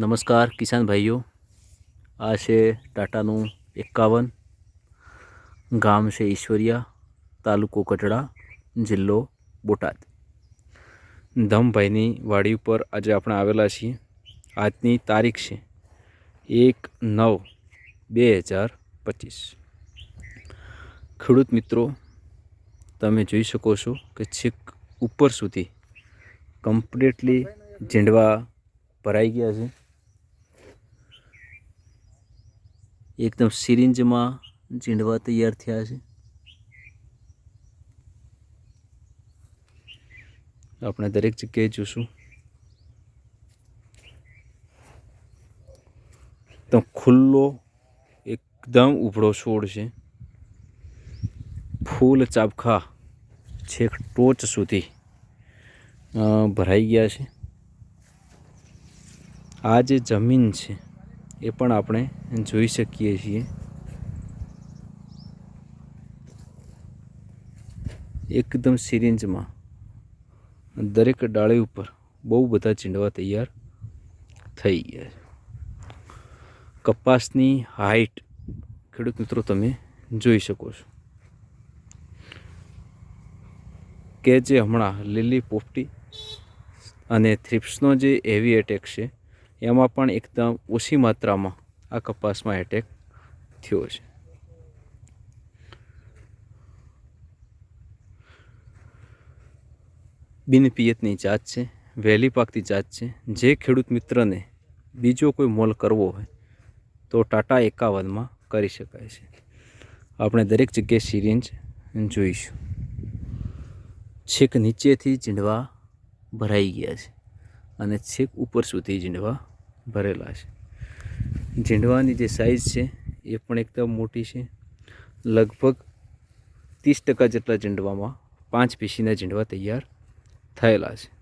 નમસ્કાર કિસાન ભાઈઓ. આ છે ટાટાનું એકાવન ગામ છે ઈશ્વરિયા તાલુકો કટડા, જિલ્લો બોટાદ. ધમભાઈની વાડી ઉપર આજે આપણે આવેલા છીએ. આજની તારીખ છે એક નવ બે હજાર પચીસ. ખેડૂત મિત્રો, તમે જોઈ શકો છો કે છેક ઉપર સુધી કમ્પ્લીટલી ઝીંડવા ભરાઈ ગયા છે. એકદમ સિરિંજમાં ઝીંડવા તૈયાર થયા છે. આપણે દરેક જગ્યાએ જોશું. તો ખુલ્લો, એકદમ ઉભળો છોડ છે. ફૂલ ચાબખા છેક ટોચ સુધી ભરાઈ ગયા છે. આ જે જમીન છે એ પણ આપણે જોઈ શકીએ છીએ. એકદમ સિરિંજમાં. દરેક ડાળી ઉપર બહુ બધા ચીંડવા તૈયાર થઈ ગયા છે. કપાસની હાઈટ, ખેડૂત મિત્રો, તમે જોઈ શકો છો. કે જે હમણાં લીલી પોપટી અને થ્રિપ્સનો જે હેવી એટેક છે એમાં પણ એકદમ ઓછી માત્રામાં આ કપાસમાં એટેક થયો છે. બિનપિયતની જાત છે, વહેલી પાકતી જાત છે. જે ખેડૂત મિત્રને બીજો કોઈ મોલ કરવો હોય તો ટાટા એકાવનમાં કરી શકાય છે. આપણે દરેક જગ્યાએ સિરિંજ જોઈશું. છેક નીચેથી ચીંડવા ભરાઈ ગયા છે. અને છેક ઉપર સુધી ઝીંડવા ભરેલા છે. ઝીંડવાની જે સાઇઝ છે, એ પણ એકદમ મોટી છે. લગભગ ત્રીસ ટકા જેટલા ઝીંડવામાં પાંચ પીસીના ઝીંડવા તૈયાર થયેલા છે.